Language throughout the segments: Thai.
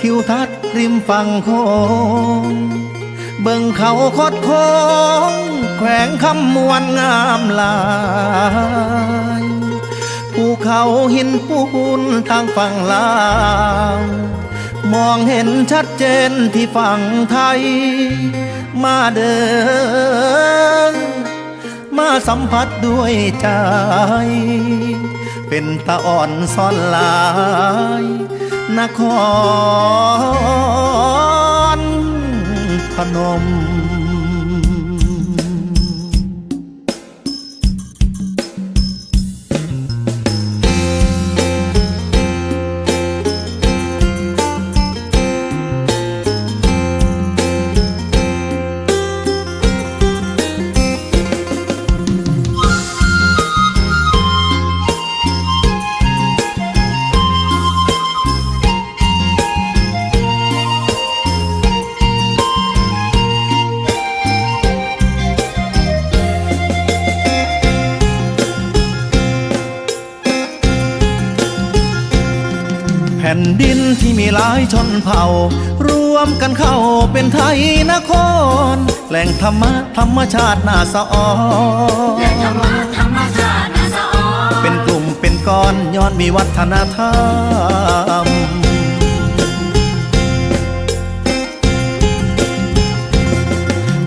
ทิวทัศน์ริมฝั่งโค้งเบิ่งเขาคดโค้งแขวงคำมวนงามหลายภูเขาหินปูนทางฝั่งลาวมองเห็นชัดเจนที่ฝั่งไทย มาเดินมาสัมผัสด้วยใจ เป็นตาอ่อนซ่อนลาย นครพนม ผ่นดินที่มีหลายชนเผ่า รวมกันเข้าเป็นไทยนครแหล่งธรรมะธรรมชาติน่าสะออแหล่งธรรมะธรรมชาตินาสะออนเป็นกลุ่มเป็นก้อนย้อนมีวัฒนธรรม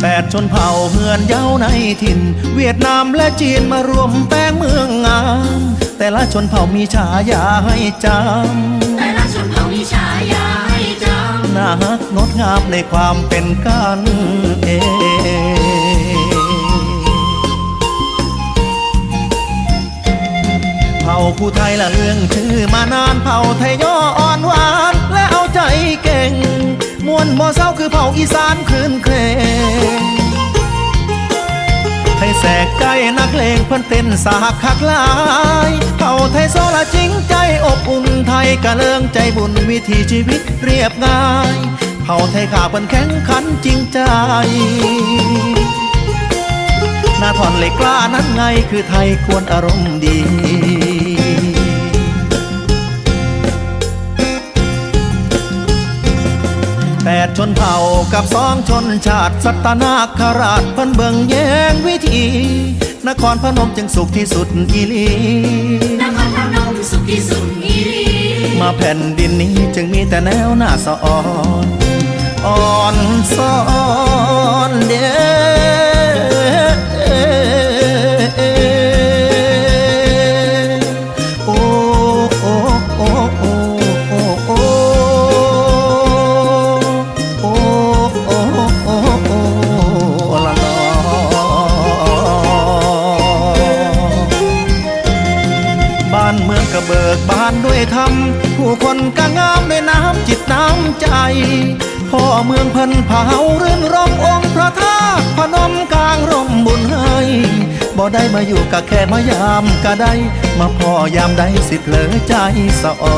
แปดชนเผ่าเฮือนเย้าในถิ่น เวียดนามและจีนมารวมแป้งเมืองงามแต่ละชนเผ่ามีฉายาให้จำ กงดงามในความเป็นกันเองเผ่าผู้ไทยละเรื่องชื่อมานานเผ่าไทยย่ออ่อนหวาน และเอาใจเก่ง มวนบ่เศร้าคือเผ่าอีสานคืนเครงไทยแสกใจนักเลงเพิ่นเต้นสากคักหลาย เผ่าไทยโซละจริงใจ อบอุ่นไทยกะเลิงใจบุญวิถีชีวิตเรียบง่าย เผ่าไทยขาเพิ่นแข็งขันจริงใจหน้าทอนเหล็กกล้านั้นไงคือไทยควรอารมณ์ดีแปดชนเผ่ากับสองชนชาติสัตนาคราชพิ่นเบิ่งแยงวิธี นครพนมจึงสุขที่สุดอีลีน ที่สุดอีลีมาแผ่นดินนี้จึงมีแต่แนวหน้าสะอ่อนอ่อนซ้อนเด้อ ทำผู้คนก็งามในน้ำจิตน้ำใจพ่อเมืองเพันเผารื่นรมองค์พระธาตุพนมกลางร่มบุญให้บ่ได้มาอยู่กะแค่มายามก็ได้ มาพ่อยามใดสิเพลอใจสะอ่อ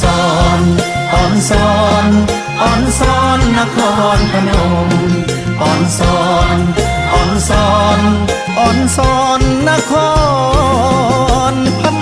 สอนอ่อนสอนอ่อนสอนนครพนมอ่อนสอนอ่อนสอนอ่อนสอนนครพน